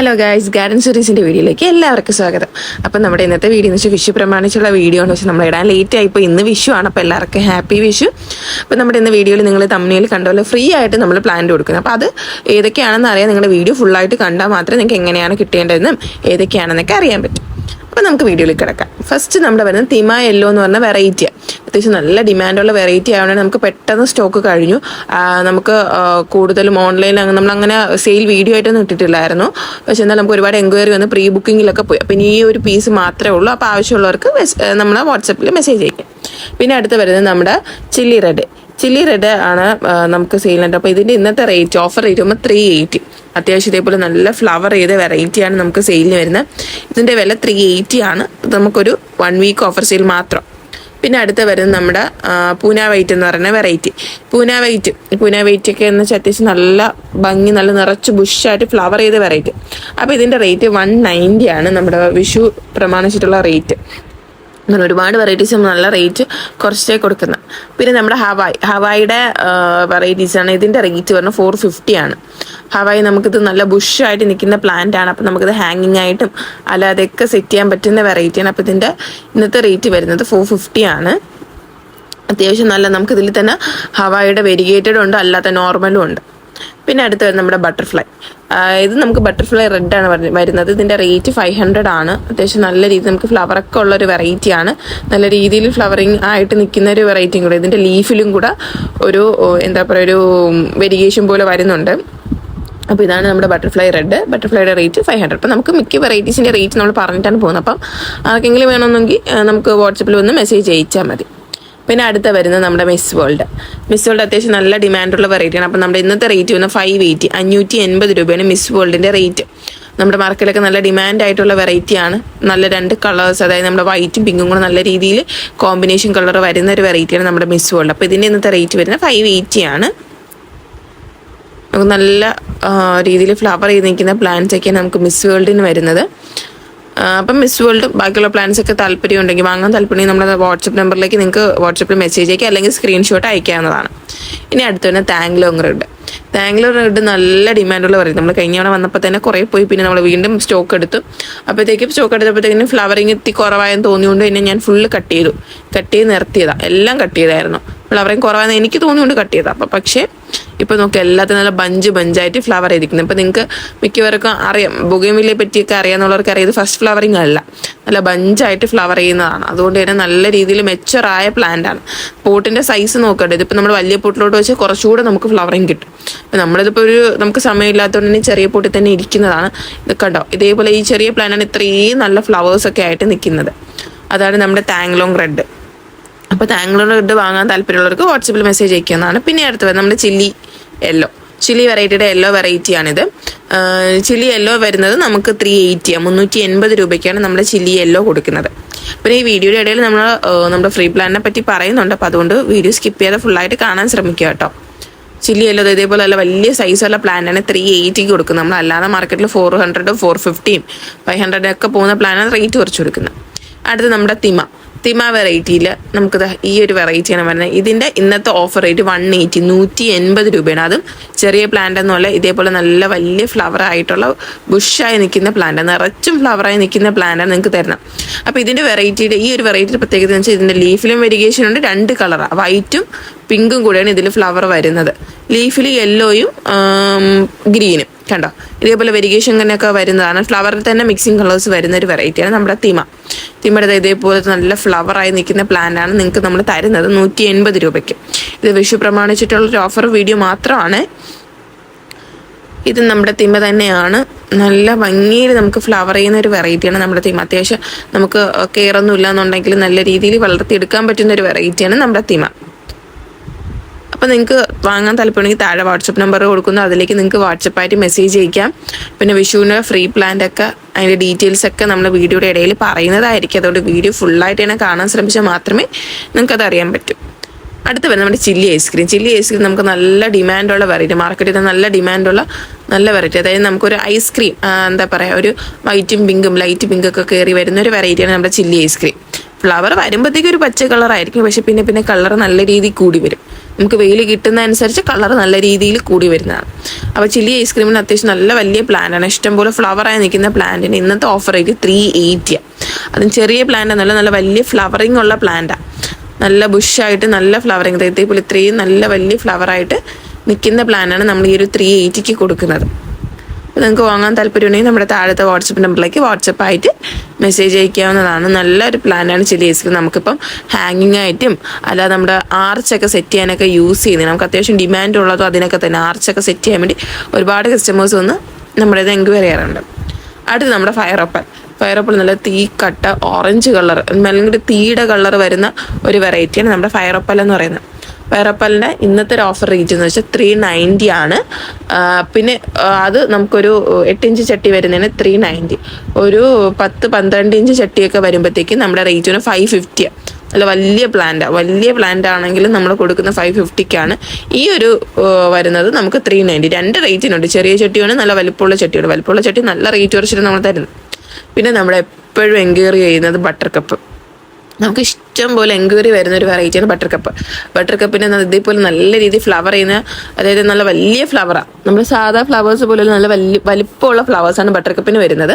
Hello guys garden സ്റ്റോറീസിന്റെ വീഡിയോയിലേക്ക് എല്ലാവർക്കും സ്വാഗതം. അപ്പം നമ്മുടെ ഇന്നത്തെ വീഡിയോ എന്ന് വെച്ചാൽ വിഷു പ്രമാണിച്ചുള്ള വീഡിയോ എന്ന് വെച്ചാൽ നമ്മൾ ഇടാൻ ലേറ്റ് ആയി. ഇപ്പോൾ ഇന്ന് വിഷു ആണ്. അപ്പോൾ എല്ലാവർക്കും ഹാപ്പി വിഷു. അപ്പം നമ്മുടെ ഇന്ന് വീഡിയോയിൽ നിങ്ങൾ തമ്മിൽ കണ്ടപോലെ ഫ്രീ ആയിട്ട് നമ്മൾ പ്ലാന്റ് കൊടുക്കുന്നത്. അപ്പോൾ അത് ഏതൊക്കെയാണെന്ന് അറിയാൻ നിങ്ങളുടെ വീഡിയോ ഫുള്ളായിട്ട് കണ്ടാൽ മാത്രമേ നിങ്ങൾക്ക് എങ്ങനെയാണ് കിട്ടേണ്ടതെന്നും ഏതൊക്കെയാണെന്നൊക്കെ അറിയാൻ പറ്റും. അപ്പോൾ നമുക്ക് വീഡിയോയിൽ കിടക്കാം. ഫസ്റ്റ് നമ്മുടെ വരുന്നത് തിമ യെല്ലോ എന്ന് പറഞ്ഞ വെറൈറ്റിയാണ് അത്യാവശ്യം നല്ല ഡിമാൻഡുള്ള വെറൈറ്റി ആയതുകൊണ്ട് നമുക്ക് പെട്ടെന്ന് സ്റ്റോക്ക് കഴിഞ്ഞു. നമുക്ക് കൂടുതലും ഓൺലൈനിൽ നമ്മൾ അങ്ങനെ സെയിൽ വീഡിയോ ആയിട്ടൊന്നും ഇട്ടിട്ടില്ലായിരുന്നു. പക്ഷേ എന്നാൽ നമുക്ക് ഒരുപാട് എൻക്വയറി വന്ന് പ്രീ ബുക്കിങ്ങിലൊക്കെ പോയി. അപ്പം ഈ ഒരു പീസ് മാത്രമേ ഉള്ളൂ. അപ്പോൾ ആവശ്യമുള്ളവർക്ക് നമ്മളെ വാട്സപ്പിൽ മെസ്സേജ് അയക്കാം. പിന്നെ അടുത്ത് വരുന്നത് നമ്മുടെ ചില്ലി റെഡ് ചില്ലി റെഡ് ആണ് നമുക്ക് സെയിലുണ്ട് അപ്പോൾ ഇതിന്റെ ഇന്നത്തെ റേറ്റ് ഓഫർ റേറ്റ് വരുമ്പോൾ ത്രീ എയ്റ്റി അത്യാവശ്യം ഇതേപോലെ നല്ല ഫ്ലവർ ചെയ്ത വെറൈറ്റിയാണ് നമുക്ക് സെയിലിന് വരുന്നത്. ഇതിന്റെ വില ത്രീ എയ്റ്റി ആണ്. ഇത് നമുക്കൊരു വൺ വീക്ക് ഓഫർ സെയിൽ മാത്രം. പിന്നെ അടുത്ത് വരുന്നത് നമ്മുടെ പൂന വൈറ്റ് എന്ന് പറയുന്ന variety Poona white Poona white ഒക്കെ എന്ന് വെച്ചാൽ അത്യാവശ്യം നല്ല ഭംഗി നല്ല നിറച്ച് ബുഷായിട്ട് ഫ്ലവർ ചെയ്ത വെറൈറ്റി അപ്പോൾ ഇതിന്റെ റേറ്റ് വൺ നയന്റി ആണ് നമ്മുടെ വിഷു പ്രമാണിച്ചിട്ടുള്ള റേറ്റ് അങ്ങനെ ഒരുപാട് വെറൈറ്റീസ് നല്ല റേറ്റ് കുറച്ചേ കൊടുക്കുന്നത് പിന്നെ നമ്മുടെ ഹവായ് ഹവായിയുടെ വെറൈറ്റീസ് ആണ്. ഇതിന്റെ റേറ്റ് പറഞ്ഞാൽ ഫോർ ഫിഫ്റ്റി ആണ്. ഹവായി നമുക്കിത് നല്ല ബുഷായിട്ട് നിൽക്കുന്ന പ്ലാന്റ് ആണ്. അപ്പം നമുക്കിത് ഹാങ്ങിങ് ആയിട്ടും അല്ലാതെ അല്ലാതെയൊക്കെ സെറ്റ് ചെയ്യാൻ പറ്റുന്ന വെറൈറ്റിയാണ് അപ്പം ഇതിന്റെ ഇന്നത്തെ റേറ്റ് വരുന്നത് ഫോർ ഫിഫ്റ്റി ആണ്. അത്യാവശ്യം നല്ല നമുക്കിതിൽ തന്നെ ഹവായിയുടെ വെരിഗേറ്റഡ് ഉണ്ട്. അല്ലാത്ത നോർമലും ഉണ്ട്. പിന്നെ അടുത്ത് വരുന്നത് നമ്മുടെ ബട്ടർഫ്ലൈ ഇത് നമുക്ക് ബട്ടർഫ്ലൈ റെഡ് ആണ് വരുന്ന- വരുന്നത്. ഇതിന്റെ റേറ്റ് ഫൈവ് ഹൺഡ്രഡ് ആണ്. അത്യാവശ്യം നല്ല രീതിയിൽ നമുക്ക് ഫ്ലവറൊക്കെ ഉള്ള ഒരു വെറൈറ്റി ആണ്. നല്ല രീതിയിൽ ഫ്ലവറിങ് ആയിട്ട് നിൽക്കുന്ന ഒരു വെറൈറ്റിയും കൂടെ. ഇതിന്റെ ലീഫിലും കൂടെ ഒരു എന്താ പറയുക ഒരു വെരിയേഷൻ പോലെ വരുന്നുണ്ട്. അപ്പോൾ ഇതാണ് നമ്മുടെ ബട്ടർഫ്ലൈ റെഡ് ബട്ടർഫ്ലൈയുടെ റേറ്റ് ഫൈവ് ഹൺഡ്രഡ് അപ്പോൾ നമുക്ക് മിക്ക വെറൈറ്റീസിന്റെ റേറ്റ് നമ്മൾ പറഞ്ഞിട്ടാണ് പോകുന്നത്. അപ്പം ആർക്കെങ്കിലും വേണമെന്നെങ്കിൽ നമുക്ക് വാട്സപ്പിൽ ഒന്ന് മെസ്സേജ് അയച്ചാൽ മതി. പിന്നെ അടുത്ത വരുന്നത് നമ്മുടെ മിസ് വേൾഡ് മിസ് വേൾഡ് അത്യാവശ്യം നല്ല ഡിമാൻഡുള്ള വെറൈറ്റിയാണ് അപ്പം നമ്മുടെ ഇന്നത്തെ റേറ്റ് വന്ന ഫൈവ് എയ്റ്റി അഞ്ഞൂറ്റി എൺപത് രൂപയാണ് മിസ് വേൾഡിന്റെ റേറ്റ് നമ്മുടെ മാർക്കറ്റിലൊക്കെ നല്ല ഡിമാൻഡ് ആയിട്ടുള്ള വെറൈറ്റിയാണ് നല്ല രണ്ട് കളേഴ്സ് അതായത് നമ്മുടെ വൈറ്റും പിങ്കും കൂടെ നല്ല രീതിയിൽ കോമ്പിനേഷൻ കളർ വരുന്ന ഒരു വെറൈറ്റിയാണ് നമ്മുടെ മിസ് വേൾഡ് അപ്പോൾ ഇതിന്റെ ഇന്നത്തെ റേറ്റ് വരുന്നത് ഫൈവ് എയ്റ്റി ആണ്. നമുക്ക് നല്ല രീതിയിൽ ഫ്ലവർ ചെയ്ത് നിൽക്കുന്ന പ്ലാന്റ്സ് ഒക്കെയാണ് നമുക്ക് മിസ് വേൾഡിന് വരുന്നത്. അപ്പം മിസ് വേൾഡ് ബാക്കിയുള്ള പ്ലാൻസ് ഒക്കെ താല്പര്യം ഉണ്ടെങ്കിൽ വാങ്ങാൻ താല്പര്യം നമ്മുടെ വാട്സപ്പ് നമ്പറിലേക്ക് നിങ്ങൾക്ക് വാട്സപ്പിൽ മെസ്സേജ് അയക്കുക അല്ലെങ്കിൽ സ്ക്രീൻഷോട്ട് അയക്കാവുന്നതാണ്. ഇനി അടുത്ത് തന്നെ താങ്ക്ലോങ് താങ്ക്ലോങ് റെഡ് നല്ല ഡിമാൻഡുള്ള പറയും നമ്മൾ കഴിഞ്ഞ തവണ വന്നപ്പോൾ തന്നെ കുറേ പോയി. പിന്നെ നമ്മൾ വീണ്ടും സ്റ്റോക്ക് എടുത്തു. അപ്പോഴത്തേക്കും സ്റ്റോക്ക് എടുത്തപ്പോഴത്തേക്കും ഫ്ലവറിങ് എത്തി കുറവായെന്ന് തോന്നിയുകൊണ്ട് പിന്നെ ഞാൻ ഫുള്ള് കട്ട് ചെയ്തു. കട്ട് ചെയ്ത് നിർത്തിയതാണ് എല്ലാം കട്ട് ചെയ്തായിരുന്നു. ഫ്ലവറിങ് കുറവായെന്ന് എനിക്ക് തോന്നിയുകൊണ്ട് കട്ട് ചെയ്തതാണ് അപ്പം പക്ഷേ ഇപ്പോൾ നോക്ക് എല്ലാത്തിനും നല്ല ബഞ്ച് ബഞ്ചായിട്ട് ഫ്ലവർ ചെയ്തിരിക്കുന്നത് ഇപ്പം നിങ്ങൾക്ക് മിക്കവർക്കും അറിയാം. ബുഗമിലെ പറ്റിയൊക്കെ അറിയാമെന്നുള്ളവർക്ക് അറിയാം. ഇത് ഫസ്റ്റ് ഫ്ലവറിങ് അല്ല. നല്ല ബഞ്ചായിട്ട് ഫ്ലവർ ചെയ്യുന്നതാണ്. അതുകൊണ്ട് തന്നെ നല്ല രീതിയിൽ മെച്ചറായ പ്ലാന്റ് ആണ്. പോട്ടിന്റെ സൈസ് നോക്കട്ടെ. ഇതിപ്പോൾ നമ്മൾ വലിയ പോട്ടിലോട്ട് വെച്ച് കുറച്ചുകൂടെ നമുക്ക് ഫ്ലവറിങ് കിട്ടും. അപ്പം നമ്മളിതിപ്പോൾ ഒരു നമുക്ക് സമയമില്ലാത്തതുകൊണ്ട് തന്നെ ചെറിയ പൊട്ടി തന്നെ ഇരിക്കുന്നതാണ്. ഇത് കണ്ടോ? ഇതേപോലെ ഈ ചെറിയ പ്ലാനാണ് ഇത്രയും നല്ല ഫ്ലവേഴ്സ് ഒക്കെ ആയിട്ട് നിൽക്കുന്നത്. അതാണ് നമ്മുടെ താങ്ലോങ് റെഡ് അപ്പോൾ താങ്ക്ലോങ് റെഡ് വാങ്ങാൻ താല്പര്യമുള്ളവർക്ക് വാട്സപ്പിൽ മെസ്സേജ് അയക്കുന്നതാണ് പിന്നെ അടുത്ത് വരുന്നത് നമ്മുടെ ചില്ലി യെല്ലോ ചില്ലി വെറൈറ്റിയുടെ യെല്ലോ വെറൈറ്റിയാണിത് ചില്ലി യെല്ലോ വരുന്നത് നമുക്ക് ത്രീ എയ്റ്റിയാണ് മുന്നൂറ്റി എൺപത് രൂപയ്ക്കാണ് നമ്മുടെ ചില്ലി യെല്ലോ കൊടുക്കുന്നത്. പിന്നെ ഈ വീഡിയോയുടെ ഇടയിൽ നമ്മൾ നമ്മുടെ ഫ്രീ പ്ലാനിനെ പറ്റി പറയുന്നുണ്ട്. അപ്പോൾ അതുകൊണ്ട് വീഡിയോ സ്കിപ്പ് ചെയ്യാതെ ഫുള്ളായിട്ട് കാണാൻ ശ്രമിക്കുക കേട്ടോ. ചില്ലി അല്ലോ ഇതേപോലെ നല്ല വലിയ സൈസുള്ള പ്ലാന്റാണ് ത്രീ എയ്റ്റിക്ക് കൊടുക്കുന്നത്. നമ്മൾ അല്ലാതെ മാർക്കറ്റിൽ ഫോർ ഹൺഡ്രഡും ഫോർ ഫിഫ്റ്റിയും ഫൈവ് ഹൺഡ്രഡും ഒക്കെ പോകുന്ന പ്ലാനാണ് റേറ്റ് കുറച്ച് കൊടുക്കുന്നത്. അടുത്ത് നമ്മുടെ തിമ. തിമ വെറൈറ്റിയിൽ നമുക്ക് ഈ ഒരു വെറൈറ്റിയാണ് വരുന്നത്. ഇതിന്റെ ഇന്നത്തെ ഓഫർ റേറ്റ് വൺ എയ്റ്റി നൂറ്റി എൺപത് രൂപയാണ്. അതും ചെറിയ പ്ലാന്റ് ഒന്നുമല്ല ഇതേപോലെ നല്ല വലിയ ഫ്ലവർ ആയിട്ടുള്ള ബുഷായി നിൽക്കുന്ന പ്ലാന്റ് നിറച്ചും ഫ്ലവറായി നിൽക്കുന്ന പ്ലാന്റാണ് നിങ്ങൾക്ക് തരുന്നത്. അപ്പോൾ ഇതിന്റെ വെറൈറ്റിയുടെ ഈ ഒരു വെറൈറ്റിയുടെ പ്രത്യേകത എന്ന് വെച്ചാൽ ഇതിന്റെ ലീഫിലും വെരിഗേഷൻ ഉണ്ട് രണ്ട് കളറാണ് വൈറ്റും പിങ്കും കൂടെയാണ് ഇതിൽ ഫ്ലവർ വരുന്നത്. ലീഫിൽ യെല്ലോയും ഗ്രീനും കണ്ടോ? ഇതേപോലെ വെരിഗേഷൻ തന്നെയൊക്കെ വരുന്നതാണ് ഫ്ലവറിൽ തന്നെ മിക്സിങ് കളേഴ്സ് വരുന്ന ഒരു വെറൈറ്റിയാണ് നമ്മുടെ തിമ. തിമയുടെ ഇതേപോലെ നല്ല ഫ്ലവറായി നിൽക്കുന്ന പ്ലാന്റാണ് നിങ്ങൾക്ക് നമ്മൾ തരുന്നത് നൂറ്റി എൺപത് രൂപയ്ക്ക്. ഇത് വിഷു പ്രമാണിച്ചിട്ടുള്ള ഒരു ഓഫർ വീഡിയോ മാത്രമാണ്. ഇത് നമ്മുടെ തിമ തന്നെയാണ്. നല്ല ഭംഗിയിൽ നമുക്ക് ഫ്ലവർ ചെയ്യുന്ന ഒരു വെറൈറ്റിയാണ് നമ്മുടെ തിമ. അത്യാവശ്യം നമുക്ക് കെയറൊന്നും ഇല്ലാന്നുണ്ടെങ്കിൽ നല്ല രീതിയിൽ വളർത്തിയെടുക്കാൻ പറ്റുന്ന ഒരു വെറൈറ്റിയാണ് നമ്മുടെ തിമ. അപ്പോൾ നിങ്ങൾക്ക് വാങ്ങാൻ താല്പര്യമുണ്ടെങ്കിൽ താഴെ വാട്സപ്പ് നമ്പർ കൊടുക്കുന്നു. അതിലേക്ക് നിങ്ങൾക്ക് വാട്സപ്പായിട്ട് മെസ്സേജ് അയക്കാം. പിന്നെ വിഷുവിന്റെ ഫ്രീ പ്ലാന്റ് ഒക്കെ അതിന്റെ ഡീറ്റെയിൽസ് ഒക്കെ നമ്മൾ വീഡിയോയുടെ ഇടയിൽ പറയുന്നതായിരിക്കും. അതുകൊണ്ട് വീഡിയോ ഫുള്ളായിട്ട് തന്നെ കാണാൻ ശ്രമിച്ചാൽ മാത്രമേ നിങ്ങൾക്കത് അറിയാൻ പറ്റൂ. അടുത്ത് വരുന്നത് നമ്മുടെ ചില്ലി ഐസ്ക്രീം ചില്ലി ഐസ്ക്രീം നമുക്ക് നല്ല ഡിമാൻഡുള്ള വെറൈറ്റി മാർക്കറ്റിൽ നല്ല ഡിമാൻഡുള്ള നല്ല വെറൈറ്റി അതായത് നമുക്കൊരു ഐസ്ക്രീം എന്താ പറയുക ഒരു വൈറ്റും പിങ്കും ലൈറ്റ് പിങ്കൊക്കെ കയറി വരുന്ന ഒരു വെറൈറ്റിയാണ് നമ്മുടെ ചില്ലി ഐസ്ക്രീം ഫ്ലവർ വരുമ്പോഴത്തേക്കും ഒരു പച്ച കളറായിരിക്കും പക്ഷെ പിന്നെ പിന്നെ കളർ നല്ല രീതിയിൽ കൂടി വരും. നമുക്ക് വെയിൽ കിട്ടുന്നതനുസരിച്ച് കളർ നല്ല രീതിയിൽ കൂടി വരുന്നതാണ്. അപ്പോൾ ചില്ലി ഐസ്ക്രീമിന് അത്യാവശ്യം നല്ല വലിയ പ്ലാന്റാണ് ഇഷ്ടംപോലെ ഫ്ലവറായി നിൽക്കുന്ന പ്ലാന്റിന് ഇന്നത്തെ ഓഫർ റേറ്റ് ത്രീ എയ്റ്റിയാണ് അതും ചെറിയ പ്ലാന്റ് നല്ല നല്ല വലിയ ഫ്ലവറിംഗ് ഉള്ള പ്ലാന്റാണ് നല്ല ബുഷായിട്ട് നല്ല ഫ്ലവറിങ് ഇതേപോലെ ഇത്രയും നല്ല വലിയ ഫ്ലവറായിട്ട് നിൽക്കുന്ന പ്ലാനാണ് നമ്മൾ ഈ ഒരു ത്രീ എയ്റ്റിക്ക് കൊടുക്കുന്നത്. നിങ്ങൾക്ക് വാങ്ങാൻ താല്പര്യമുണ്ടെങ്കിൽ നമ്മുടെ താഴത്തെ വാട്സപ്പ് നമ്പറിലേക്ക് വാട്സപ്പ് ആയിട്ട് മെസ്സേജ് അയക്കാവുന്നതാണ്. നല്ലൊരു പ്ലാനാണ് ചില്ലി ഐസ്ക്രീം നമുക്കിപ്പം ഹാങ്ങിങ് ആയിട്ടും അല്ലാതെ നമ്മുടെ ആർച്ചൊക്കെ സെറ്റ് ചെയ്യാനൊക്കെ യൂസ് ചെയ്യുന്നത്. നമുക്ക് അത്യാവശ്യം ഡിമാൻഡ് ഉള്ളതും അതിനൊക്കെ തന്നെ ആർച്ചൊക്കെ സെറ്റ് ചെയ്യാൻ വേണ്ടി ഒരുപാട് കസ്റ്റമേഴ്സ് വന്ന് നമ്മുടെ ഇത് എൻക്വയറി ചെയ്യാറുണ്ട്. അടുത്ത് നമ്മുടെ ഫയർ ഓപ്പൽ ഫയർ ഓപ്പൽ നല്ല തീ കട്ട ഓറഞ്ച് കളർ അല്ലെങ്കിൽ തീയുടെ കളർ വരുന്ന ഒരു വെറൈറ്റിയാണ് നമ്മുടെ ഫയർ ഓപ്പൽ എന്ന് പറയുന്നത്. ഫയറപ്പലിന്റെ ഇന്നത്തെ ഒരു ഓഫർ റേറ്റ് എന്ന് വെച്ചാൽ ത്രീ നയന്റി ആണ്. പിന്നെ അത് നമുക്കൊരു എട്ട് ഇഞ്ച് ചട്ടി വരുന്നതിന് ത്രീ നയന്റി ഒരു പത്ത് പന്ത്രണ്ട് ഇഞ്ച് ചട്ടിയൊക്കെ വരുമ്പോഴത്തേക്കും നമ്മുടെ റേറ്റിന് ഫൈവ് ഫിഫ്റ്റിയാണ് അല്ല വലിയ പ്ലാന്റ് വലിയ പ്ലാന്റ് ആണെങ്കിലും നമ്മൾ കൊടുക്കുന്ന ഫൈവ് ഫിഫ്റ്റിക്കാണ് ഈ ഒരു വരുന്നത് നമുക്ക് ത്രീ നയന്റി രണ്ട് റേറ്റിനുണ്ട് ചെറിയ ചട്ടിയാണ് നല്ല വലിപ്പമുള്ള ചട്ടിയുണ്ട് വലിപ്പമുള്ള ചട്ടി നല്ല റേറ്റ് കുറച്ചിട്ട് നമ്മൾ തരുന്നത്. പിന്നെ നമ്മൾ എപ്പോഴും എൻക്വയറി ചെയ്യുന്നത് ബട്ടർ കപ്പ് നമുക്ക് ഇഷ്ടം പോലെ എൻക്വയറി വരുന്ന ഒരു വെറൈറ്റിയാണ് ബട്ടർ കപ്പ് ബട്ടർ കപ്പിന് ഇതേപോലെ നല്ല രീതിയിൽ ഫ്ലവർ ചെയ്യുന്ന അതായത് നല്ല വലിയ ഫ്ലവറാണ് നമ്മൾ സാധാ ഫ്ലവേഴ്സ് പോലെ നല്ല വലിയ വലിപ്പമുള്ള ഫ്ലവേഴ്സാണ് ബട്ടർ കപ്പിന് വരുന്നത്.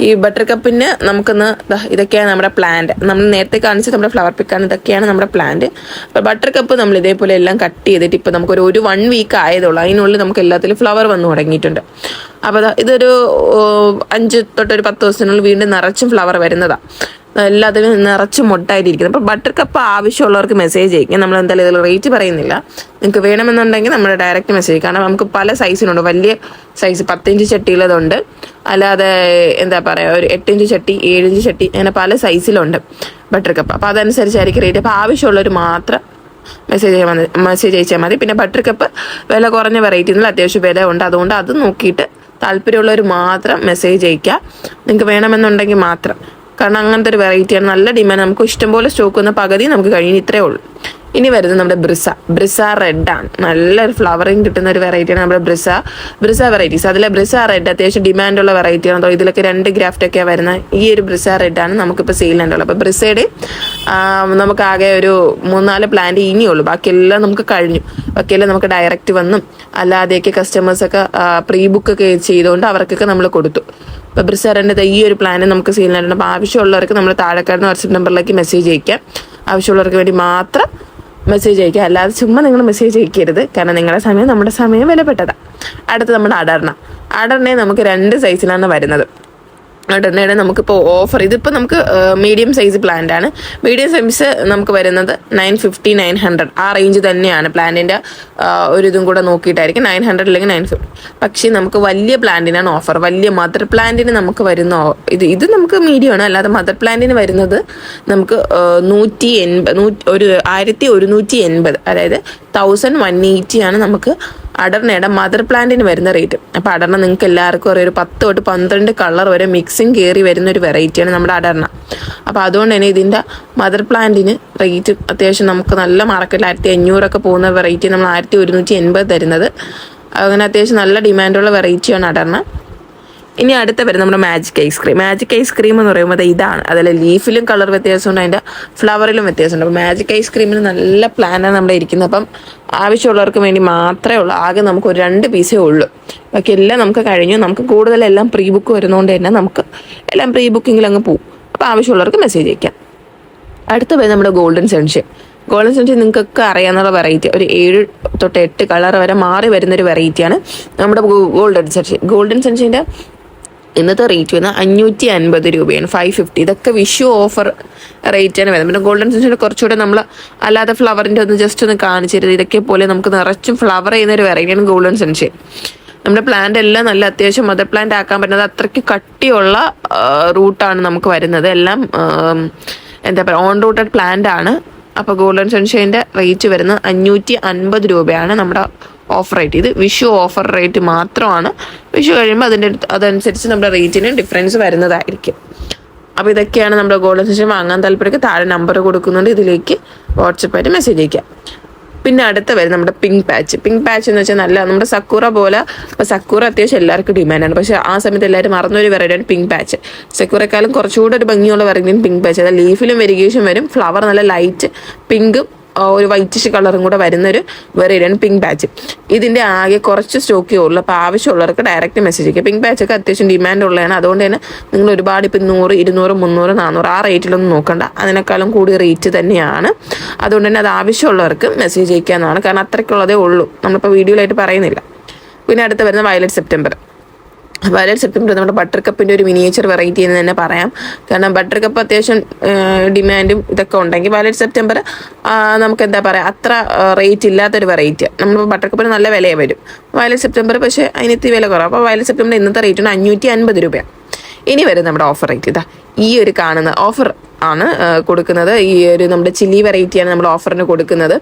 ഈ ബട്ടർ കപ്പിന് നമുക്കൊന്ന് ഇതൊക്കെയാണ് നമ്മുടെ പ്ലാന്റ് നമ്മൾ നേരത്തെ കാണിച്ച നമ്മുടെ ഫ്ലവർ പിക്കാണ് ഇതൊക്കെയാണ് നമ്മുടെ പ്ലാന്റ് അപ്പോൾ ബട്ടർ കപ്പ് നമ്മൾ ഇതേപോലെ എല്ലാം കട്ട് ചെയ്തിട്ട് ഇപ്പോൾ നമുക്കൊരു ഒരു വൺ വീക്ക് ആയതുള്ളൂ അതിനുള്ളിൽ നമുക്ക് എല്ലാത്തിലും ഫ്ലവർ വന്നു തുടങ്ങിയിട്ടുണ്ട്. അപ്പോൾ ഇതൊരു അഞ്ച് തൊട്ടൊരു പത്ത് ദിവസത്തിനുള്ളിൽ വീണ്ടും നിറച്ചും ഫ്ലവർ വരുന്നതാണ് എല്ലാത്തിലും നിറച്ച് മുട്ടായിട്ടിരിക്കുന്നത് അപ്പോൾ ബട്ടർ കപ്പ് ആവശ്യമുള്ളവർക്ക് മെസ്സേജ് അയക്കും. നമ്മൾ എന്തായാലും ഇതിൽ റേറ്റ് പറയുന്നില്ല. നിങ്ങൾക്ക് വേണമെന്നുണ്ടെങ്കിൽ നമ്മൾ ഡയറക്റ്റ് മെസ്സേജ് കാരണം നമുക്ക് പല സൈസിനുണ്ട് വലിയ സൈസ് പത്തിഞ്ച് ചട്ടിയുള്ളതുണ്ട്. അല്ലാതെ എന്താ പറയുക ഒരു എട്ടിഞ്ച് ചട്ടി ഏഴിഞ്ച് ചട്ടി അങ്ങനെ പല സൈസിലുണ്ട് ബട്ടർ കപ്പ് അപ്പോൾ അതനുസരിച്ചായിരിക്കും റേറ്റ് അപ്പോൾ ആവശ്യമുള്ളവർ മാത്രം മെസ്സേജ് മെസ്സേജ് അയച്ചാൽ മതി. പിന്നെ ബട്ടർ കപ്പ് വില കുറഞ്ഞ വെറൈറ്റിയിൽ അത്യാവശ്യം വില ഉണ്ട്. അതുകൊണ്ട് അത് നോക്കിയിട്ട് താല്പര്യമുള്ളവർ മാത്രം മെസ്സേജ് അയക്കുക നിങ്ങൾക്ക് വേണമെന്നുണ്ടെങ്കിൽ മാത്രം. കാരണം അങ്ങനത്തെ ഒരു വെറൈറ്റിയാണ് നല്ല ഡിമാൻഡ് നമുക്ക് ഇഷ്ടംപോലെ സ്റ്റോക്ക് വന്ന പകുതി നമുക്ക് കഴിഞ്ഞ് ഇത്രേ ഉള്ളൂ. ഇനി വരുന്നത് നമ്മുടെ ബ്രിസ. ബ്രിസ റെഡാണ് നല്ലൊരു ഫ്ലവറിങ് കിട്ടുന്ന ഒരു വെറൈറ്റിയാണ് നമ്മുടെ ബ്രിസ. ബ്രിസ വെറൈറ്റീസ് അതിലെ ബ്രിസ റെഡ് അത്യാവശ്യം ഡിമാൻഡുള്ള വെറൈറ്റിയാണ് അതോ ഇതിലൊക്കെ രണ്ട് ഗ്രാഫ്റ്റ് ഒക്കെ വരുന്ന ഈ ഒരു ബ്രിസ റെഡാണ് നമുക്കിപ്പോൾ സെയിലുണ്ടുള്ളത് അപ്പോൾ ബ്രിസയുടെ നമുക്ക് ആകെ ഒരു മൂന്നാൽ പ്ലാന്റ് ഇനിയുള്ളൂ ബാക്കിയെല്ലാം നമുക്ക് കഴിഞ്ഞു. ബാക്കിയെല്ലാം നമുക്ക് ഡയറക്റ്റ് വന്നും. അല്ലാതെയൊക്കെ കസ്റ്റമേഴ്സൊക്കെ പ്രീ ബുക്ക് ഒക്കെ ചെയ്തുകൊണ്ട് അവർക്കൊക്കെ നമ്മൾ കൊടുത്തു. അപ്പോൾ ബ്രിസാറിന്റെ ഈ ഒരു പ്ലാൻ നമുക്ക് സെയിലുണ്ട് അപ്പോൾ ആവശ്യമുള്ളവർക്ക് നമ്മൾ താഴെക്കാരുന്ന വാട്സപ്പ് നമ്പറിലേക്ക് മെസ്സേജ് അയക്കാം. ആവശ്യമുള്ളവർക്ക് വേണ്ടി മാത്രം മെസ്സേജ് അയക്കാം. അല്ലാതെ ചുമ്മാ നിങ്ങൾ മെസ്സേജ് അയക്കരുത്. കാരണം നിങ്ങളുടെ സമയം നമ്മുടെ സമയം വിലപ്പെട്ടതാണ് അടുത്ത് നമ്മുടെ അടർണ. അടർണയെ നമുക്ക് രണ്ട് സൈസിലാണ് വരുന്നത്. അടർണയുടെ നമുക്കിപ്പോൾ ഓഫർ ഇതിപ്പോൾ നമുക്ക് മീഡിയം സൈസ് പ്ലാന്റ് ആണ്. മീഡിയം സൈസ് നമുക്ക് വരുന്നത് നയൻ ഫിഫ്റ്റി നയൻ ഹൺഡ്രഡ് ആ റേഞ്ച് തന്നെയാണ് പ്ലാന്റിന്റെ ഒരു ഇതും കൂടെ നോക്കിയിട്ടായിരിക്കും. നയൻ ഹൺഡ്രഡ് അല്ലെങ്കിൽ നയൻ ഫിഫ്റ്റി പക്ഷേ നമുക്ക് വലിയ പ്ലാന്റിനാണ് ഓഫർ വലിയ മദർ പ്ലാന്റിന് നമുക്ക് വരുന്ന ഇത് ഇത് നമുക്ക് മീഡിയം ആണ്. അല്ലാതെ മദർ പ്ലാന്റിന് വരുന്നത് നമുക്ക് നൂറ്റി എൺപത് നൂറ്റി ഒരു ആയിരത്തി ഒരുന്നൂറ്റി എൺപത്. അതായത് തൗസൻഡ് വൺ എയ്റ്റിയാണ് നമുക്ക് അടർണയുടെ മദർ പ്ലാന്റിന് വരുന്ന റേറ്റ് അപ്പോൾ അടർണ നിങ്ങൾക്ക് എല്ലാവർക്കും അറിയാം ഒരു പത്ത് തൊട്ട് പന്ത്രണ്ട് കളർ വരെ മിക്സിങ് കയറി വരുന്ന ഒരു വെറൈറ്റിയാണ് നമ്മുടെ അടർണ അപ്പോൾ അതുകൊണ്ട് തന്നെ ഇതിന്റെ മദർ പ്ലാന്റിന് റേറ്റ് അത്യാവശ്യം നമുക്ക് നല്ല മാർക്കറ്റിൽ ആയിരത്തി അഞ്ഞൂറൊക്കെ പോകുന്ന വെറൈറ്റി നമ്മൾ ആയിരത്തി ഒരുന്നൂറ്റി എൺപത് തരുന്നത്. അങ്ങനെ അത്യാവശ്യം നല്ല ഡിമാൻഡുള്ള വെറൈറ്റിയാണ് അടർണ ഇനി അടുത്ത വരും നമ്മുടെ മാജിക് ഐസ്ക്രീം മാജിക് ഐസ്ക്രീം എന്ന് പറയുമ്പോൾ ഇതാണ്. അതിൽ ലീഫിലും കളർ വ്യത്യാസമുണ്ട്. അതിന്റെ ഫ്ലവറിലും വ്യത്യാസമുണ്ട്. അപ്പോൾ മാജിക് ഐസ്ക്രീമിന് നല്ല പ്ലാനാണ് നമ്മുടെ ഇരിക്കുന്നത്. അപ്പം ആവശ്യമുള്ളവർക്ക് വേണ്ടി മാത്രമേ ഉള്ളൂ. ആകെ നമുക്ക് ഒരു രണ്ട് പീസേ ഉള്ളൂ. ബാക്കി എല്ലാം നമുക്ക് കഴിഞ്ഞു. നമുക്ക് കൂടുതലെല്ലാം പ്രീ ബുക്ക് വരുന്നതുകൊണ്ട് തന്നെ നമുക്ക് എല്ലാം പ്രീ ബുക്കിങ്ങിൽ അങ്ങ് പോകും അപ്പോൾ ആവശ്യമുള്ളവർക്ക് മെസ്സേജ് അയക്കാം. അടുത്ത പേര് നമ്മുടെ ഗോൾഡൻ സൺഷൈൻ ഗോൾഡൻ സൺഷൈൻ നിങ്ങൾക്കൊക്കെ അറിയാവുന്ന വെറൈറ്റി ഒരു ഏഴ് തൊട്ട് എട്ട് കളർ വരെ മാറി വരുന്നൊരു വെറൈറ്റിയാണ് നമ്മുടെ ഗോൾഡൻ സൺഷൈൻ ഗോൾഡൻ സെൻഷന്റെ ഇന്നത്തെ റേറ്റ് വരുന്നത് അഞ്ഞൂറ്റി അൻപത് രൂപയാണ്. ഫൈവ് ഫിഫ്റ്റി ഇതൊക്കെ വിഷു ഓഫർ റേറ്റ് തന്നെ വരുന്നത്. പിന്നെ ഗോൾഡൻ സെൻഷന്റെ കുറച്ചുകൂടെ നമ്മൾ അല്ലാതെ ഫ്ലവറിന്റെ ഒന്ന് ജസ്റ്റ് ഒന്ന് കാണിച്ചിരുന്നത് ഇതൊക്കെ പോലെ നമുക്ക് നിറച്ചും ഫ്ലവർ ചെയ്യുന്ന ഒരു വെറൈറ്റിയാണ് ഗോൾഡൻ സെൻഷൻ നമ്മുടെ പ്ലാന്റ് എല്ലാം നല്ല അത്യാവശ്യം മദർ പ്ലാന്റ് ആക്കാൻ പറ്റുന്നത് അത്രയ്ക്ക് കട്ടിയുള്ള റൂട്ടാണ് നമുക്ക് വരുന്നത്. എല്ലാം എന്താ പറയുക ഓൺ റൂട്ടഡ് പ്ലാന്റ് ആണ് അപ്പോൾ ഗോൾഡൻ സൺഷൈന്റെ റേറ്റ് വരുന്നത് അഞ്ഞൂറ്റി അൻപത് രൂപയാണ് നമ്മുടെ ഓഫർ റേറ്റ്. ഇത് വിഷു ഓഫർ റേറ്റ് മാത്രമാണ്. വിഷു കഴിയുമ്പോൾ അതിന്റെ അതനുസരിച്ച് നമ്മുടെ റേറ്റിന് ഡിഫറൻസ് വരുന്നതായിരിക്കും. അപ്പോൾ ഇതൊക്കെയാണ് നമ്മുടെ ഗോൾഡൻ സെഷൻ വാങ്ങാൻ താല്പര്യം താഴെ നമ്പർ കൊടുക്കുന്നുണ്ട്. ഇതിലേക്ക് വാട്സപ്പായിട്ട് മെസ്സേജ് അയക്കാം പിന്നെ അടുത്ത വരും നമ്മുടെ പിങ്ക് പാച്ച് പിങ്ക് പാച്ച് എന്ന് വെച്ചാൽ നല്ല നമ്മുടെ സക്കൂറ പോലെ. ഇപ്പോൾ സക്കൂറ അത്യാവശ്യം എല്ലാവർക്കും ഡിമാൻഡാണ് പക്ഷേ ആ സമയത്ത് എല്ലാവരും മറന്നൊരു വെറൈറ്റിയാണ് പിങ്ക് പാച്ച് സക്കൂറേക്കാളും കുറച്ചുകൂടെ ഒരു ഭംഗിയുള്ള വെറൈറ്റിയാണ് പിങ്ക് പാച്ച് അതായത് ലീഫിലും വെരിഗേഷൻ വരും. ഫ്ലവർ നല്ല ലൈറ്റ് പിങ്കും ഒരു വൈറ്റിഷ് കളറും കൂടെ വരുന്നൊരു വെറൈറ്റിയാണ് പിങ്ക് പാച്ച് ഇതിന്റെ ആകെ കുറച്ച് സ്റ്റോക്കേ ഉള്ളൂ. അപ്പോൾ ആവശ്യമുള്ളവർക്ക് ഡയറക്റ്റ് മെസ്സേജ് ചെയ്യുക പിങ്ക് പാച്ചൊക്കെ അത്യാവശ്യം ഡിമാൻഡ് ഉള്ളതാണ്. അതുകൊണ്ട് തന്നെ നിങ്ങൾ ഒരുപാട് ഇപ്പം നൂറ് ഇരുന്നൂറ് മുന്നൂറ് നാനൂറ് ആ റേറ്റിലൊന്നും നോക്കണ്ട. അതിനേക്കാളും കൂടിയ റേറ്റ് തന്നെയാണ്. അതുകൊണ്ട് തന്നെ അത് ആവശ്യമുള്ളവർക്ക് മെസ്സേജ് അയക്കാവുന്നതാണ്. കാരണം അത്രയ്ക്കുള്ളതേ ഉള്ളൂ. നമ്മളിപ്പോൾ വീഡിയോയിലായിട്ട് പറയുന്നില്ല. പിന്നെ അടുത്ത് വരുന്ന വയലറ്റ് സെപ്റ്റംബർ വയലറ്റ് സെപ്റ്റംബർ നമ്മുടെ ബട്ടർ കപ്പിന്റെ ഒരു മിനിയേച്ചർ വെറൈറ്റി എന്ന് തന്നെ പറയാം. കാരണം ബട്ടർ കപ്പ് അത്യാവശ്യം ഡിമാൻഡും ഇതൊക്കെ ഉണ്ടെങ്കിൽ വയലറ്റ് സെപ്റ്റംബർ നമുക്ക് എന്താ പറയുക അത്ര റേറ്റ് ഇല്ലാത്തൊരു വെറൈറ്റി നമ്മൾ ബട്ടർ കപ്പിന് നല്ല വിലയെ വരും. വയലറ്റ് സെപ്റ്റംബർ പക്ഷേ അതിനെത്തി വില കുറവ്. അപ്പോൾ വയലറ്റ് സെപ്റ്റംബർ ഇന്നത്തെ റേറ്റ് ഉണ്ട് അഞ്ഞൂറ്റി അൻപത് രൂപയാണ് ഇനി വരും നമ്മുടെ ഓഫർ റേറ്റ് ഇതാ ഈ ഒരു കാണുന്ന ഓഫർ ആണ് കൊടുക്കുന്നത്. ഈ ഒരു നമ്മുടെ ചില്ലി വെറൈറ്റിയാണ് നമ്മൾ ഓഫറിന് കൊടുക്കുന്നത്.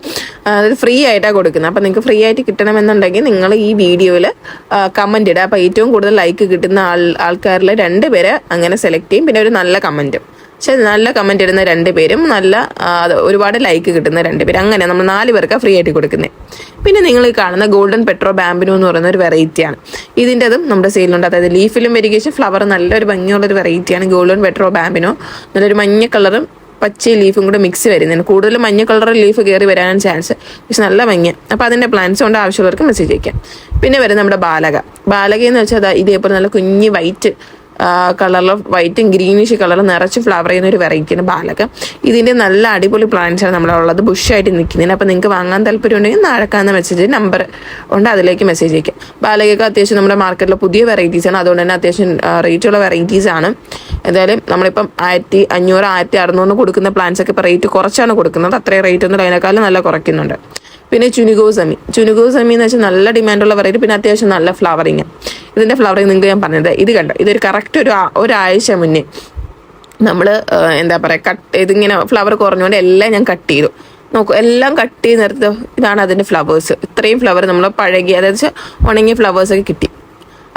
അതായത് അത് ഫ്രീ ആയിട്ടാണ് കൊടുക്കുന്നത്. അപ്പോൾ നിങ്ങൾക്ക് ഫ്രീ ആയിട്ട് കിട്ടണമെന്നുണ്ടെങ്കിൽ നിങ്ങൾ ഈ വീഡിയോയിൽ കമന്റ് ഇടുക. അപ്പോൾ ഏറ്റവും കൂടുതൽ ലൈക്ക് കിട്ടുന്ന ആൾ ആൾക്കാരിൽ രണ്ട് പേരെ അങ്ങനെ സെലക്ട് ചെയ്യും. പിന്നെ ഒരു നല്ല കമന്റും പക്ഷെ നല്ല കമന്റ് ഇടുന്ന രണ്ട് പേരും നല്ല ഒരുപാട് ലൈക്ക് കിട്ടുന്ന രണ്ട് പേര്. അങ്ങനെ നമ്മൾ നാല് പേർക്ക് ഫ്രീ ആയിട്ട് കൊടുക്കുന്നത് പിന്നെ നിങ്ങൾ കാണുന്ന ഗോൾഡൻ പെട്രോ ബാമ്പിനോ എന്ന് പറയുന്ന ഒരു വെറൈറ്റിയാണ് ഇതിന്റെതും നമ്മുടെ സെയിലുണ്ട് അതായത് ലീഫിലും വരികേഷൻ ഫ്ലവർ നല്ലൊരു ഭംഗിയുള്ളൊരു വെറൈറ്റിയാണ് ഗോൾഡൻ പെട്രോ ബാമ്പിനോ നല്ലൊരു മഞ്ഞ കളറും പച്ച ലീഫും കൂടെ മിക്സ് വരുന്നതിന് കൂടുതലും മഞ്ഞ കളർ ലീഫ് കയറി വരാനാണ് ചാൻസ് പക്ഷെ നല്ല മഞ്ഞ അപ്പോൾ അതിന്റെ പ്ലാൻസ് കൊണ്ട് ആവശ്യമുള്ളവർക്ക് മെസ്സേജ് അയക്കാം. പിന്നെ വരുന്നത് നമ്മുടെ ബാലക. ബാലക എന്ന് വെച്ചാൽ ഇതേപോലെ നല്ല കുഞ്ഞി വൈറ്റ് കളറിൽ വൈറ്റും ഗ്രീനിഷ് കളറും നിറച്ച് ഫ്ലവർ ചെയ്യുന്ന ഒരു വെറൈറ്റിയാണ് ബാലക. ഇതിന്റെ നല്ല അടിപൊളി പ്ലാന്റ്സ് ആണ് നമ്മളുള്ളത് ബുഷായിട്ട് നിൽക്കുന്നതിന് അപ്പോൾ നിങ്ങൾക്ക് വാങ്ങാൻ താല്പര്യം ഉണ്ടെങ്കിൽ നാഴക്കാന്ന മെസ്സേജ് നമ്പർ ഉണ്ട് അതിലേക്ക് മെസ്സേജ് അയക്കാം. ബാലകയൊക്കെ അത്യാവശ്യം നമ്മുടെ മാർക്കറ്റിലെ പുതിയ വെറൈറ്റീസ് ആണ്. അതുകൊണ്ട് തന്നെ അത്യാവശ്യം റേറ്റുള്ള വെറൈറ്റീസ് ആണ്. എന്തായാലും നമ്മളിപ്പം ആയിരത്തി അഞ്ഞൂറ് ആയിരത്തി അറുന്നൂറിന് കൊടുക്കുന്ന പ്ലാന്റ്സ് ഒക്കെ ഇപ്പോൾ റേറ്റ് കുറച്ചാണ് കൊടുക്കുന്നത്. അത്രയും റേറ്റ് ഒന്നും അതിനേക്കാളും നല്ല കുറയ്ക്കുന്നുണ്ട്. പിന്നെ ചുനുഗോസമി ചുനുഗോസമി എന്ന് വെച്ചാൽ നല്ല ഡിമാൻഡുള്ള വെറൈറ്റി പിന്നെ അത്യാവശ്യം നല്ല ഫ്ലവറിങ് ഇതിന്റെ ഫ്ലവറിങ് നിങ്ങൾക്ക് ഞാൻ പറഞ്ഞത്. ഇത് കണ്ടോ? ഇതൊരു കറക്റ്റ് ഒരു ഒരാഴ്ച മുന്നേ നമ്മൾ എന്താ പറയുക കട്ട് ഇതിങ്ങനെ ഫ്ലവർ കുറഞ്ഞുകൊണ്ട് എല്ലാം ഞാൻ കട്ട് ചെയ്തു. നോക്കൂ എല്ലാം കട്ട് ചെയ്ത് നിർത്തോ ഇതാണ് അതിന്റെ ഫ്ലവേഴ്സ് ഇത്രയും ഫ്ലവർ നമ്മൾ പഴകി അതായത് ഉണങ്ങിയ ഫ്ലവേഴ്സൊക്കെ കിട്ടി.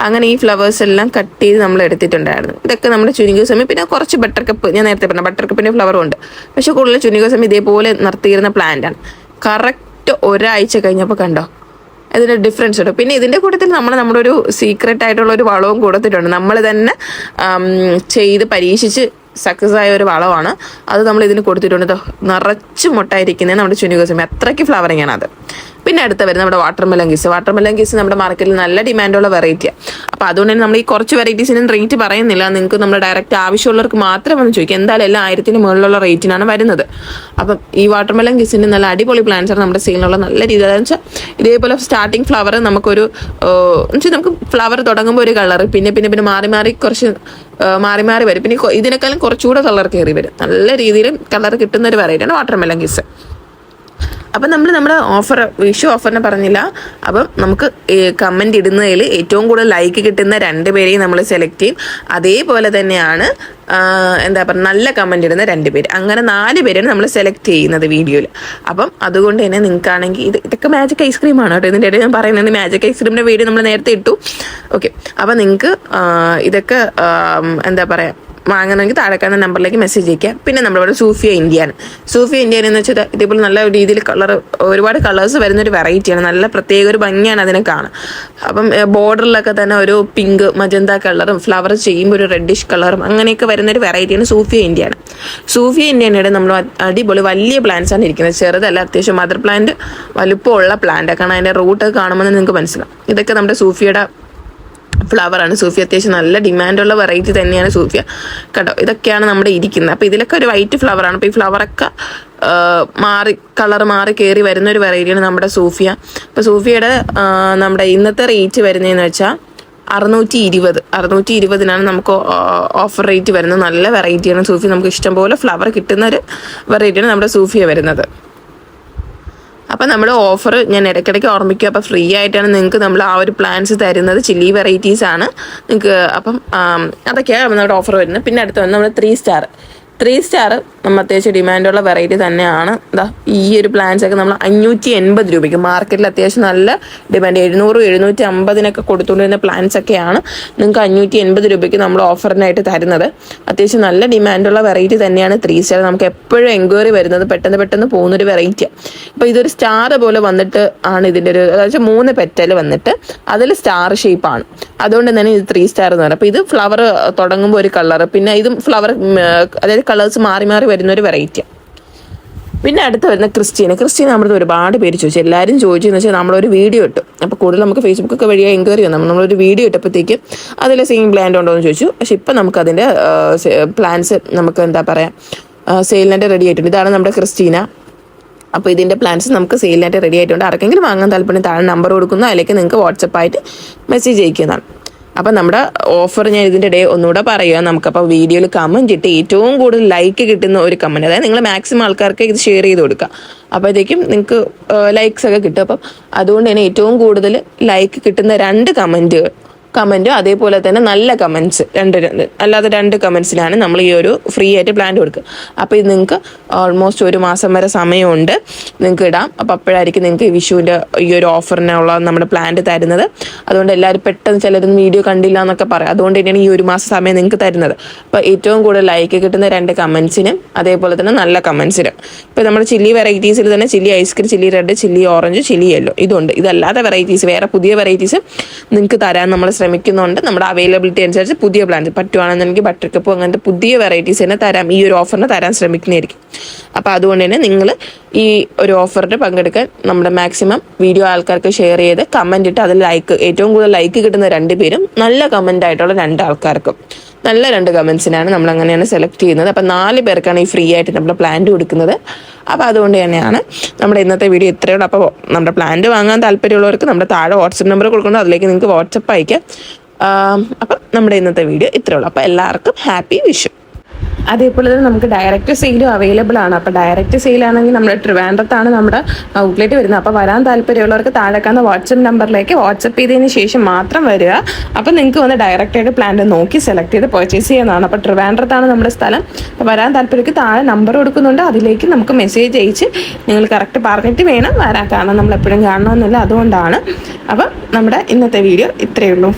അങ്ങനെ ഈ ഫ്ലവേഴ്സ് എല്ലാം കട്ട് ചെയ്ത് നമ്മൾ എടുത്തിട്ടുണ്ടായിരുന്നു. ഇതൊക്കെ നമ്മുടെ ചുരുങ്ങിയ സമയം. പിന്നെ കുറച്ച് ബട്ടർ കപ്പ് ഞാൻ നേരത്തെ പറഞ്ഞ ബട്ടർ കപ്പിന്റെ ഫ്ലവറും ഉണ്ട്. പക്ഷേ കൂടുതൽ ചുരുങ്ങിയ സമയം ഇതേപോലെ നിർത്തിയിരുന്ന പ്ലാന്റാണ് കറക്റ്റ് ഒരാഴ്ച കഴിഞ്ഞപ്പോൾ കണ്ടോ? അതിന്റെ ഡിഫറൻസ് ഉണ്ട്. പിന്നെ ഇതിന്റെ കൂട്ടത്തിൽ നമ്മൾ നമ്മുടെ ഒരു സീക്രട്ട് ആയിട്ടുള്ള ഒരു വളവും കൊടുത്തിട്ടുണ്ട്. നമ്മൾ തന്നെ ചെയ്ത് പരീക്ഷിച്ച് സക്സസ് ആയ ഒരു വളമാണ്. അത് നമ്മൾ ഇതിന് കൊടുത്തിട്ടുണ്ട്. നിറച്ച് മുട്ടായിരിക്കുന്നത് നമ്മുടെ ചുനികോസമി അത്രയ്ക്ക് ഫ്ലവറിങ് ആണ് അത്. പിന്നെ അടുത്ത വരുന്നത് നമ്മുടെ വാട്ടർ മെലങ്കീസ് വാട്ടർ മെലങ്കീസ് നമ്മുടെ മാർക്കറ്റിൽ നല്ല ഡിമാൻഡുള്ള വെറൈറ്റിയാണ് അപ്പോൾ അതുകൊണ്ട് തന്നെ നമ്മൾ ഈ കുറച്ച് വെറൈറ്റീസിനും റേറ്റ് പറയുന്നില്ല. നിങ്ങൾക്ക് നമ്മുടെ ഡയറക്റ്റ് ആവശ്യമുള്ളവർക്ക് മാത്രം വന്ന് ചോദിക്കാം. എന്തായാലും എല്ലാം ആയിരത്തിന് മുകളിലുള്ള റേറ്റിനാണ് വരുന്നത്. അപ്പം ഈ വാട്ടർ മെലങ്കീസിന്റെ നല്ല അടിപൊളി പ്ലാന്റ്സ് ആണ് നമ്മുടെ സെയിലിനുള്ള നല്ല രീതിയിൽ. വെച്ചാൽ ഇതേപോലെ സ്റ്റാർട്ടിങ് ഫ്ലവർ നമുക്കൊരു വെച്ചാൽ നമുക്ക് ഫ്ലവർ തുടങ്ങുമ്പോൾ ഒരു കളർ പിന്നെ പിന്നെ പിന്നെ മാറി മാറി കുറച്ച് മാറി മാറി വരും. പിന്നെ ഇതിനേക്കാളും കുറച്ചുകൂടെ കളർ കയറി വരും. നല്ല രീതിയിൽ കളർ കിട്ടുന്ന ഒരു വെറൈറ്റിയാണ് വാട്ടർ മെലങ്കീസ് അപ്പം നമ്മൾ നമ്മുടെ ഓഫർ വിഷു ഓഫറിനെ പറഞ്ഞില്ല. അപ്പം നമുക്ക് കമന്റ് ഇടുന്നതിൽ ഏറ്റവും കൂടുതൽ ലൈക്ക് കിട്ടുന്ന രണ്ട് പേരെയും നമ്മൾ സെലക്ട് ചെയ്യും. അതേപോലെ തന്നെയാണ് എന്താ പറയുക നല്ല കമന്റ് ഇടുന്ന രണ്ട് പേര്. അങ്ങനെ നാല് പേരാണ് നമ്മൾ സെലക്ട് ചെയ്യുന്നത് വീഡിയോയിൽ അപ്പം അതുകൊണ്ട് തന്നെ നിങ്ങൾക്കാണെങ്കിൽ ഇത് ഇതൊക്കെ മാജിക് ഐസ്ക്രീമാണ് കേട്ടോ. ഇതിന്റെ ഇടയിൽ ഞാൻ പറയുന്നത് മാജിക് ഐസ്ക്രീമിന്റെ വീഡിയോ നമ്മൾ നേരത്തെ ഇട്ടു. ഓക്കെ അപ്പം നിങ്ങൾക്ക് ഇതൊക്കെ എന്താ പറയുക വാങ്ങണമെങ്കിൽ താഴെ നമ്പറിലേക്ക് മെസ്സേജ് അയക്കുക പിന്നെ നമ്മളിവിടെ സൂഫിയ ഇന്ത്യയാണ്. സൂഫിയ ഇന്ത്യൻ എന്ന് വെച്ചാൽ ഇതേപോലെ നല്ല രീതിയിൽ കളർ ഒരുപാട് കളേഴ്സ് വരുന്ന ഒരു വെറൈറ്റിയാണ് നല്ല പ്രത്യേക ഒരു ഭംഗിയാണ് അതിനെ കാണാൻ. അപ്പം ബോർഡറിലൊക്കെ തന്നെ ഒരു പിങ്ക് മജന്ത കളറും ഫ്ലവർ ചെയ്യുമ്പോൾ ഒരു റെഡിഷ് കളറും അങ്ങനെയൊക്കെ വരുന്ന ഒരു വെറൈറ്റിയാണ് സൂഫിയ ഇന്ത്യയാണ്. സൂഫിയ ഇന്ത്യയുടെ നമ്മൾ അടിപൊളി വലിയ പ്ലാന്റ്സ് ആണ് ഇരിക്കുന്നത്. ചെറുതല്ല അത്യാവശ്യം മദർ പ്ലാന്റ് വലുപ്പമുള്ള പ്ലാന്റ് കാരണം അതിന്റെ റൂട്ട് കാണുമ്പോൾ നിങ്ങൾക്ക് മനസ്സിലാവും. ഇതൊക്കെ നമ്മുടെ സൂഫിയുടെ ഫ്ലവറാണ് സൂഫി അത്യാവശ്യം നല്ല ഡിമാൻഡുള്ള വെറൈറ്റി തന്നെയാണ് സൂഫിയ. കേട്ടോ ഇതൊക്കെയാണ് നമ്മുടെ ഇരിക്കുന്നത്. അപ്പോൾ ഇതിലൊക്കെ ഒരു വൈറ്റ് ഫ്ലവറാണ് അപ്പോൾ ഈ ഫ്ലവറൊക്കെ മാറി കളർ മാറി കയറി വരുന്ന ഒരു വെറൈറ്റിയാണ് നമ്മുടെ സൂഫിയ. അപ്പോൾ സൂഫിയയുടെ നമ്മുടെ ഇന്നത്തെ റേറ്റ് വരുന്നതെന്ന് വെച്ചാൽ അറുന്നൂറ്റി ഇരുപത് അറുന്നൂറ്റി ഇരുപതിനാണ് നമുക്ക് ഓഫർ റേറ്റ് വരുന്നത്. നല്ല വെറൈറ്റിയാണ് സൂഫി. നമുക്ക് ഇഷ്ടംപോലെ ഫ്ലവർ കിട്ടുന്ന ഒരു വെറൈറ്റിയാണ് നമ്മുടെ സൂഫിയ വരുന്നത്. അപ്പം നമ്മൾ ഓഫർ ഞാൻ ഇടയ്ക്കിടയ്ക്ക് ഓർമ്മിക്കും. അപ്പോൾ ഫ്രീ ആയിട്ടാണ് നിങ്ങൾക്ക് നമ്മൾ ആ ഒരു പ്ലാൻസ് തരുന്നത്. ചില്ലി വെറൈറ്റീസ് ആണ്. നിങ്ങൾക്ക് അപ്പം അതൊക്കെയാണ് നമ്മുടെ ഓഫർ വരുന്നത്. പിന്നെ അടുത്ത് വന്ന് നമ്മൾ ത്രീ സ്റ്റാർ ത്രീ സ്റ്റാർ നമ്മൾ അത്യാവശ്യം ഡിമാൻഡുള്ള വെറൈറ്റി തന്നെയാണ്. എന്താ ഈ ഒരു പ്ലാൻസൊക്കെ നമ്മൾ അഞ്ഞൂറ്റി എൺപത് രൂപയ്ക്ക് മാർക്കറ്റിൽ അത്യാവശ്യം നല്ല ഡിമാൻഡ് എഴുന്നൂറ് എഴുന്നൂറ്റി അമ്പതിനൊക്കെ കൊടുത്തുകൊണ്ടിരുന്ന പ്ലാൻസൊക്കെയാണ് നിങ്ങൾക്ക് അഞ്ഞൂറ്റി എൺപത് രൂപയ്ക്ക് നമ്മൾ ഓഫറിനായിട്ട് തരുന്നത്. അത്യാവശ്യം നല്ല ഡിമാൻഡുള്ള വെറൈറ്റി തന്നെയാണ് ത്രീ സ്റ്റാർ നമുക്ക് എപ്പോഴും എൻക്വയറി വരുന്നത് പെട്ടെന്ന് പെട്ടെന്ന് പോകുന്നൊരു വെറൈറ്റിയാണ് അപ്പോൾ ഇതൊരു സ്റ്റാർ പോലെ വന്നിട്ട് ആണ് ഇതിന്റെ ഒരു അതായത് മൂന്ന് പെറ്റൽ വന്നിട്ട് അതിൽ സ്റ്റാർ ഷേപ്പാണ് അതുകൊണ്ട് തന്നെ ഇത് ത്രീ സ്റ്റാർ എന്ന് പറയുന്നത് അപ്പോൾ ഇത് ഫ്ലവർ തുടങ്ങുമ്പോൾ ഒരു കളർ പിന്നെ ഇതും ഫ്ലവർ അതായത് കളേഴ്സ് മാറി മാറി വരുന്ന ഒരു വെറൈറ്റിയാണ് പിന്നെ അടുത്ത് വരുന്ന ക്രിസ്റ്റീന. ക്രിസ്റ്റീന നമ്മുടെ ഒരുപാട് പേര് ചോദിച്ചു. എല്ലാവരും ചോദിച്ചു എന്ന് വെച്ചാൽ നമ്മളൊരു വീഡിയോ ഇട്ടു. അപ്പോൾ കൂടുതൽ നമുക്ക് ഫേസ്ബുക്കൊക്കെ വഴിയായി എൻക്വയറി വന്നു. നമ്മൾ നമ്മളൊരു വീഡിയോ ഇട്ടപ്പോഴത്തേക്ക് അതിൽ സെയിം പ്ലാൻ ഉണ്ടോ എന്ന് ചോദിച്ചു. പക്ഷെ ഇപ്പം നമുക്ക് അതിന്റെ പ്ലാൻസ് നമുക്ക് എന്താ പറയുക സെയിലിനായിട്ട് റെഡി ആയിട്ടുണ്ട്. ഇതാണ് നമ്മുടെ ക്രിസ്റ്റീന. അപ്പോൾ ഇതിന്റെ പ്ലാൻസ് നമുക്ക് സെയിലിനായിട്ട് റെഡി ആയിട്ടുണ്ട്. ആർക്കെങ്കിലും വാങ്ങാൻ താല്പര്യം താഴെ നമ്പർ കൊടുക്കുന്നു. അതിലേക്ക് നിങ്ങൾക്ക് വാട്സപ്പായിട്ട് മെസ്സേജ് അയക്കുന്നതാണ്. അപ്പം നമ്മുടെ ഓഫർ ഞാൻ ഇതിന്റെ ഇടയിൽ ഒന്നുകൂടെ പറയുക നമുക്കപ്പോൾ വീഡിയോയിൽ കമന്റ് ഇട്ട് ഏറ്റവും കൂടുതൽ ലൈക്ക് കിട്ടുന്ന ഒരു കമന്റ് അതായത് നിങ്ങൾ മാക്സിമം ആൾക്കാർക്ക് ഇത് ഷെയർ ചെയ്ത് കൊടുക്കുക. അപ്പോഴത്തേക്കും നിങ്ങൾക്ക് ലൈക്സ് ഒക്കെ കിട്ടും. അപ്പം അതുകൊണ്ട് തന്നെ ഏറ്റവും കൂടുതൽ ലൈക്ക് കിട്ടുന്ന രണ്ട് കമന്റുകൾ കമന്റ് അതേപോലെ തന്നെ നല്ല കമന്റ്സ് രണ്ട് അല്ലാതെ രണ്ട് കമൻസിലാണ് നമ്മൾ ഈ ഒരു ഫ്രീ ആയിട്ട് പ്ലാൻ കൊടുക്കുക. അപ്പോൾ ഇത് നിങ്ങൾക്ക് ഓൾമോസ്റ്റ് ഒരു മാസം വരെ സമയമുണ്ട്. നിങ്ങൾക്ക് ഇടാം. അപ്പോൾ അപ്പോഴായിരിക്കും നിങ്ങൾക്ക് ഈ വിഷുവിന്റെ ഈ ഒരു ഓഫറിനുള്ള നമ്മുടെ പ്ലാൻ തരുന്നത്. അതുകൊണ്ട് എല്ലാവരും പെട്ടെന്ന് ചിലരൊന്നും വീഡിയോ കണ്ടില്ല എന്നൊക്കെ പറയാം. അതുകൊണ്ട് തന്നെയാണ് ഈ ഒരു മാസം സമയം നിങ്ങൾക്ക് തരുന്നത്. അപ്പോൾ ഏറ്റവും കൂടുതൽ ലൈക്ക് കിട്ടുന്ന രണ്ട് കമൻസിനും അതേപോലെ തന്നെ നല്ല കമൻസിനും ഇപ്പോൾ നമ്മുടെ ചില്ലി വെറൈറ്റീസിൽ തന്നെ chilli ice cream chilli red chilli orange chilli yellow ഇതുണ്ട്. ഇതല്ലാതെ വെറൈറ്റീസ് വേറെ പുതിയ വെറൈറ്റീസ് നിങ്ങൾക്ക് തരാൻ നമ്മൾ ശ്രമിക്കുന്നുണ്ട്. നമ്മുടെ അവൈലബിലിറ്റി അനുസരിച്ച് പുതിയ പ്ലാൻ പറ്റുവാണെന്നുണ്ടെങ്കിൽ ബട്ടർ കപ്പ് അങ്ങനത്തെ പുതിയ വെറൈറ്റീസ് തന്നെ തരാം. ഈ ഒരു ഓഫറിന് തരാൻ ശ്രമിക്കുന്നതായിരിക്കും. അപ്പോൾ അതുകൊണ്ട് തന്നെ നിങ്ങൾ ഈ ഒരു ഓഫറിന് പങ്കെടുക്കാൻ നമ്മുടെ മാക്സിമം വീഡിയോ ആൾക്കാർക്ക് ഷെയർ ചെയ്ത് കമന്റ് ഇട്ട് അതിൽ ലൈക്ക് ഏറ്റവും കൂടുതൽ ലൈക്ക് കിട്ടുന്ന രണ്ട് പേരും നല്ല കമന്റ് ആയിട്ടുള്ള രണ്ട് ആൾക്കാർക്കും. നല്ല രണ്ട് കമൻസിനാണ് നമ്മൾ അങ്ങനെയാണ് സെലക്ട് ചെയ്യുന്നത്. അപ്പം നാല് പേർക്കാണ് ഈ ഫ്രീ ആയിട്ട് നമ്മൾ പ്ലാന്റ് കൊടുക്കുന്നത്. അപ്പോൾ അതുകൊണ്ട് തന്നെയാണ് നമ്മുടെ ഇന്നത്തെ വീഡിയോ ഇത്രയേ ഉള്ളൂ. അപ്പോൾ നമ്മുടെ പ്ലാന്റ് വാങ്ങാൻ താല്പര്യമുള്ളവർക്ക് നമ്മുടെ താഴെ വാട്സപ്പ് നമ്പർ കൊടുക്കുന്നത് അതിലേക്ക് നിങ്ങൾക്ക് വാട്സപ്പ് അയക്കാം. അപ്പം നമ്മുടെ ഇന്നത്തെ വീഡിയോ ഇത്രയേ ഉള്ളൂ. അപ്പോൾ എല്ലാവർക്കും ഹാപ്പി വിഷു അതേപോലെ തന്നെ നമുക്ക് ഡയറക്റ്റ് സെയിലും അവൈലബിൾ ആണ്. അപ്പോൾ ഡയറക്റ്റ് സെയിലാണെങ്കിൽ നമ്മൾ ട്രിവാൻഡ്രത്താണ് നമ്മുടെ ഔട്ട്ലെറ്റ് വരുന്നത്. അപ്പോൾ വരാൻ താല്പര്യമുള്ളവർക്ക് താഴെക്കാന്ന വാട്സപ്പ് നമ്പറിലേക്ക് വാട്സപ്പ് ചെയ്തതിന് ശേഷം മാത്രം വരിക. അപ്പോൾ നിങ്ങൾക്ക് വന്ന് ഡയറക്റ്റ് ആയിട്ട് പ്ലാൻ നോക്കി സെലക്ട് ചെയ്ത് പർച്ചേസ് ചെയ്യുന്നതാണ് അപ്പോൾ ട്രിവാൻഡ്രത്താണ് നമ്മുടെ സ്ഥലം. അപ്പോൾ വരാൻ താല്പര്യക്ക് താഴെ നമ്പർ കൊടുക്കുന്നുണ്ട്. അതിലേക്ക് നമുക്ക് മെസ്സേജ് അയച്ച് നിങ്ങൾ കറക്റ്റ് പറഞ്ഞിട്ട് വേണം വരാൻ. കാരണം നമ്മൾ എപ്പോഴും കാണണമെന്നില്ല. അതുകൊണ്ടാണ്. അപ്പം നമ്മുടെ ഇന്നത്തെ വീഡിയോ ഇത്രയേ ഉള്ളൂ.